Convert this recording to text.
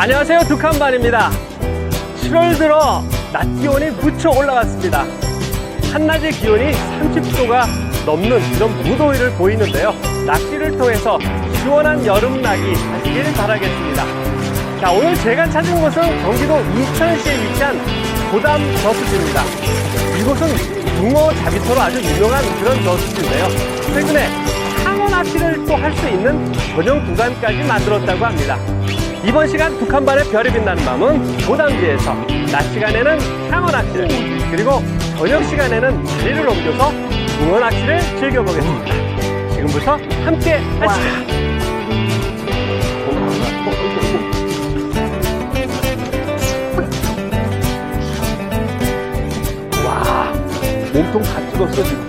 안녕하세요. 두칸반입니다. 7월 들어 낮 기온이 무척 올라갔습니다. 한낮의 기온이 30도가 넘는 이런 무더위를 보이는데요. 낚시를 통해서 시원한 여름나기 하시길 바라겠습니다. 자 오늘 제가 찾은 곳은 경기도 이천시에 위치한 고담 저수지입니다. 이곳은 붕어 자비터로 아주 유명한 그런 저수지인데요. 최근에 상어 낚시를 또 할 수 있는 전용 구간까지 만들었다고 합니다 이번 시간 북한반의 별이 빛나는 밤은 고담지에서 낮 시간에는 향어 낚시를 그리고 저녁 시간에는 자리를 옮겨서 붕어 낚시를 즐겨보겠습니다. 지금부터 함께 하시죠. 와, 몸통 다 찍었어 지금.